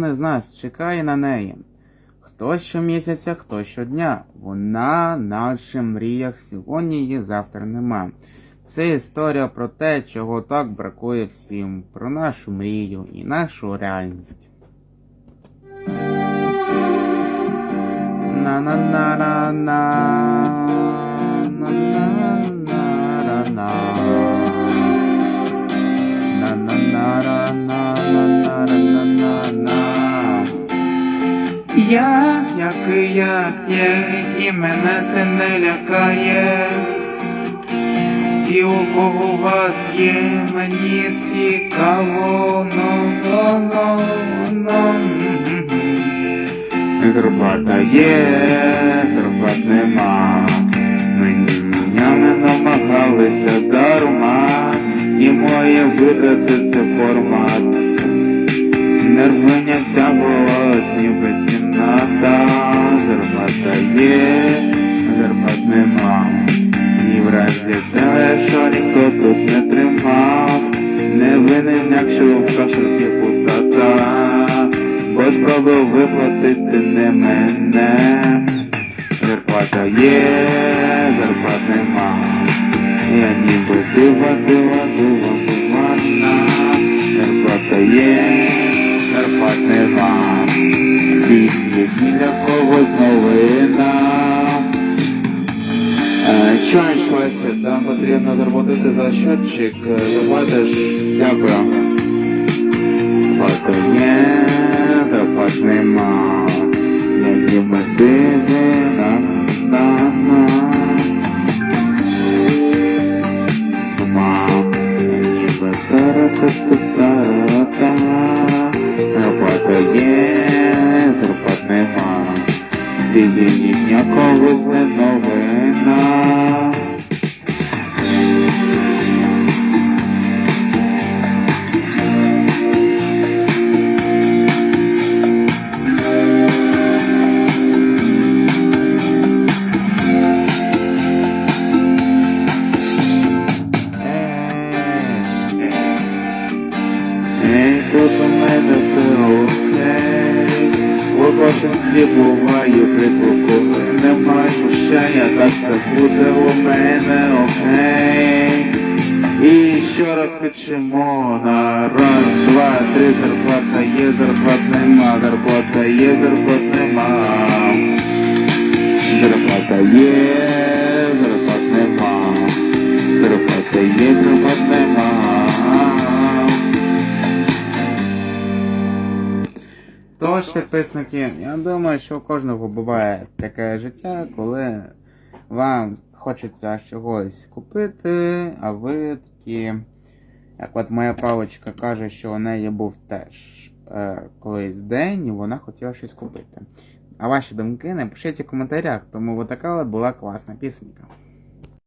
З нас чекає на неї. Хто щомісяця, хто щодня. Вона в мріях сьогодні є, завтра нема. Це історія про те, чого так бракує всім, про нашу мрію і нашу реальність. на на на на на на на на на Я, як є, і мене це не лякає. Ті, у кого у вас є, мені цікаво, ну, ну, ну, ну. Зарплата є, зарплат нема. Намагалися дарма, і моє видати це є, зарплат нема. І в разі те, що ніхто тут не тримав, не винен, якщо в кашельці пустота, бо спробував виплатити не мене. Зарплата є, зарплат нема. Я ніби дива, дива, дива, дивана. Зарплата є, нема, всіх є для когось новина. Е, Чуєш, Вася, там потрібно заработати за счетчик, заплатиш, дякую. Фото є, доплат нема, які ми дивина, на, на. Мам, чи ми зараз неділі їхня колесна новина. Hey, hey, hey, hey, Коженці буває притул, коли немає прощання, так все буде у мене окей. І ще раз кричимо на раз, два, три, зарплата є, зарплат нема, зарплата є, зарплат нема. Зарплата є, Тож, підписники, я думаю, що у кожного буває таке життя, коли вам хочеться чогось купити, а ви такі, як от моя паличка каже, що у неї був теж е, колись день, і вона хотіла щось купити. А ваші думки напишіть у коментарях, тому така от була класна пісенька.